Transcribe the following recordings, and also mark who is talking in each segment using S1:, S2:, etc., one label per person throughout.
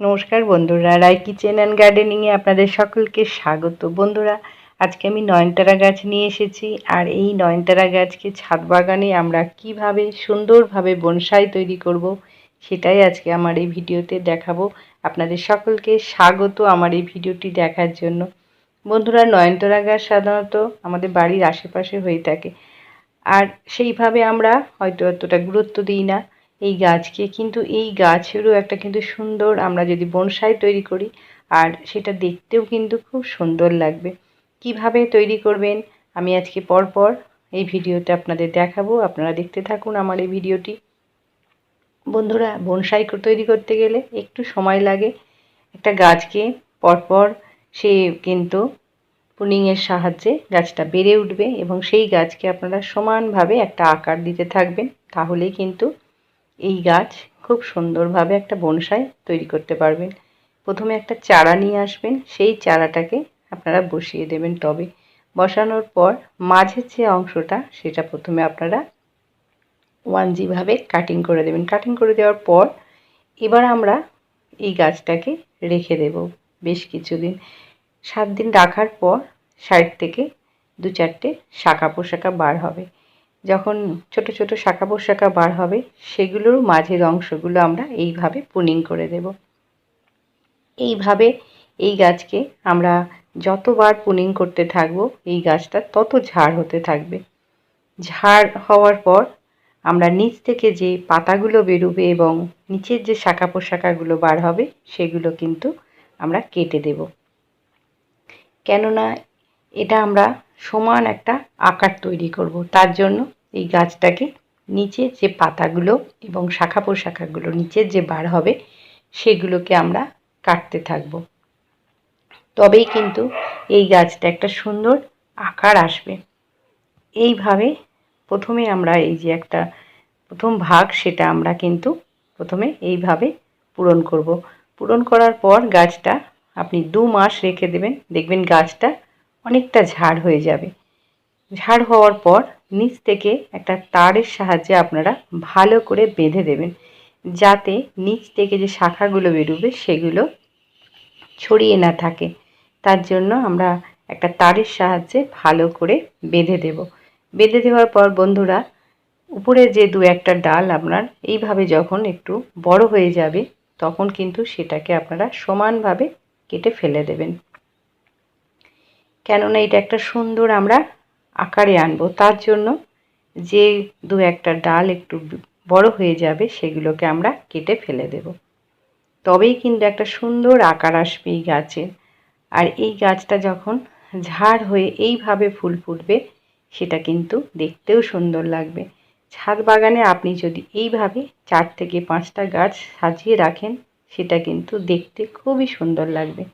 S1: নমস্কার বন্ধুরা রায় kitchen and গার্ডেনিংয়ে আপনাদের সকলকে স্বাগত। বন্ধুরা, আজকে আমি নয়নতারা গাছ নিয়ে এসেছি, আর এই নয়নতারা গাছকে ছাদ বাগানে আমরা কীভাবে সুন্দরভাবে বনসাই তৈরি করব, সেটাই আজকে আমার এই ভিডিওতে দেখাবো। আপনাদের সকলকে স্বাগত আমার এই ভিডিওটি দেখার জন্য। বন্ধুরা, নয়নতারা গাছ সাধারণত আমাদের বাড়ির আশেপাশে হয়ে থাকে, আর সেইভাবে আমরা হয়তো অতটা গুরুত্ব দিই না। এই গাছকে। কিন্তু এই গাছেরও একটা কিন্তু সুন্দর আমরা যদি বনসাই তৈরি করি, আর সেটা দেখতেও কিন্তু খুব সুন্দর লাগবে। কীভাবে তৈরি করবেন, আমি আজকে পরপর এই ভিডিওটা আপনাদের দেখাবো। আপনারা দেখতে থাকুন আমার এই ভিডিওটি। বন্ধুরা, বনসাই তৈরি করতে গেলে একটু সময় লাগে। একটা গাছকে পরপর সে কিন্তু পুনিংয়ের সাহায্যে গাছটা বেড়ে উঠবে এবং সেই গাছকে আপনারা সমানভাবে একটা আকার দিতে থাকবেন। তাহলেই কিন্তু এই গাছ খুব সুন্দরভাবে একটা বনসাই তৈরি করতে পারবেন। প্রথমে একটা চারা নিয়ে আসবেন, সেই চারাটাকে আপনারা বসিয়ে দেবেন টবে। বসানোর পর মাঝের যে অংশটা, সেটা প্রথমে আপনারা ওয়ান জিভাবে কাটিং করে দেবেন। কাটিং করে দেওয়ার পর এবার আমরা এই গাছটাকে রেখে দেব বেশ কিছুদিন। সাত দিন রাখার পর সাইড থেকে দু চারটে শাখা পোশাকা বার হবে। যখন ছোট ছোট শাখা পোশাকা বার হবে, সেগুলোর মাঝের অংশগুলো আমরা এইভাবে পুনিং করে দেব। এইভাবে এই গাছকে আমরা যতবার পুনিং করতে থাকব, এই গাছটা তত ঝাড় হতে থাকবে। ঝাড় হওয়ার পর আমরা নিচ থেকে যে পাতাগুলো বেরোবে এবং নিচের যে শাখা পোশাকাগুলো বার হবে, সেগুলো কিন্তু আমরা কেটে দেব। কেননা এটা আমরা সমান একটা আকার তৈরি করব। তার জন্য এই গাছটাকে নিচে যে পাতাগুলো এবং শাখা পোশাখাগুলো নিচের যে বার হবে, সেগুলোকে আমরা কাটতে থাকব। তবেই কিন্তু এই গাছটা একটা সুন্দর আকার আসবে। এইভাবে প্রথমে আমরা এই যে একটা প্রথম ভাগ, সেটা আমরা কিন্তু প্রথমে এইভাবে পূরণ করব। পূরণ করার পর গাছটা আপনি দু মাস রেখে দেবেন। দেখবেন গাছটা অনেকটা ঝাড় হয়ে যাবে। ঝাড় হওয়ার পর নিচ থেকে একটা তারের সাহায্যে আপনারা ভালো করে বেঁধে দেবেন, যাতে নিচ থেকে যে শাখাগুলো বেরোবে সেগুলো ছড়িয়ে না থাকে। তার জন্য আমরা একটা তারের সাহায্যে ভালো করে বেঁধে দেব। বেঁধে দেওয়ার পর বন্ধুরা, উপরে যে দু একটা ডাল আপনার এইভাবে যখন একটু বড় হয়ে যাবে, তখন কিন্তু সেটাকে আপনারা সমানভাবে কেটে ফেলে দেবেন। কেননা এটা একটা সুন্দর আমরা আকারে আনব। তার জন্য যে দু একটা ডাল একটু বড় হয়ে যাবে, সেগুলোকে আমরা কেটে ফেলে দেব। তবেই কিন্তু একটা সুন্দর আকার আসবে এই গাছের আর এই গাছটা যখন ঝাড় হয়ে এইভাবে ফুল ফুটবে, সেটা কিন্তু দেখতেও সুন্দর লাগবে। ছাদ বাগানে আপনি যদি এইভাবে চার থেকে পাঁচটা গাছ সাজিয়ে রাখেন, সেটা কিন্তু দেখতে খুবই সুন্দর লাগবে।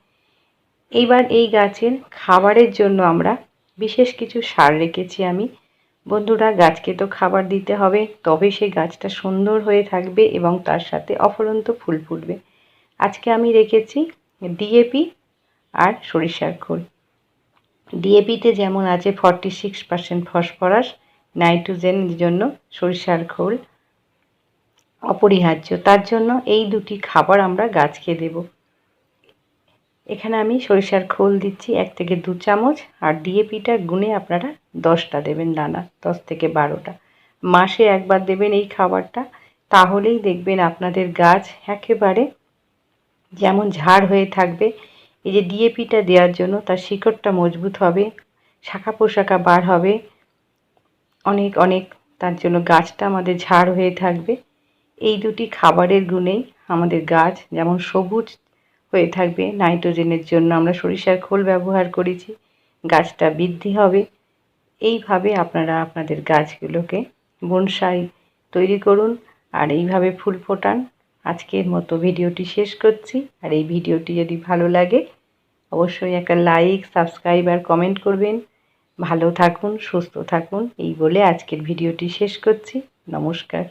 S1: এইবার এই গাছের খাবারের জন্য আমরা বিশেষ কিছু সার রেখেছি আমি। বন্ধুরা, গাছকে তো খাবার দিতে হবে, তবে সেই গাছটা সুন্দর হয়ে থাকবে এবং তার সাথে অফরন্ত ফুল ফুটবে। আজকে আমি রেখেছি ডিএপি আর সরিষার খোল। ডিএপিতে যেমন আছে ফর্টি সিক্স পার্সেন্ট ফসফরাস নাইট্রোজেনের জন্য সরিষার খোল অপরিহার্য। তার জন্য এই দুটি খাবার আমরা গাছকে দেব। এখানে আমি সরিষার খোল দিচ্ছি, এক থেকে দু চামচ, আর ডিএপিটা গুনে আপনারা দশটা দেবেন দানা, দশ থেকে বারোটা। মাসে একবার দেবেন এই খাবারটা, তাহলেই দেখবেন আপনাদের গাছ একেবারে যেমন ঝাড় হয়ে থাকবে। এই যে ডিএপিটা দেওয়ার জন্য তার শিকড়টা মজবুত হবে, শাখা পোশাকা বার হবে, অনেক অনেক, তার জন্য গাছটা আমাদের ঝাড় হয়ে থাকবে। এই দুটি খাবারের গুণেই আমাদের গাছ যেমন সবুজ হয়ে থাকবে। নাইট্রোজেনের জন্য আমরা সরিষার খোল ব্যবহার করেছি। গাছটা বৃদ্ধি হবে। এইভাবে আপনারা আপনাদের গাছগুলোকে বনসাই তৈরি করুন আর এইভাবে ফুল ফোটান। আজকের মতো ভিডিওটি শেষ করছি। আর এই ভিডিওটি যদি ভালো লাগে, অবশ্যই একটা লাইক, সাবস্ক্রাইব আর কমেন্ট করবেন। ভালো থাকুন, সুস্থ থাকুন। এই বলে আজকের ভিডিওটি শেষ করছি। নমস্কার।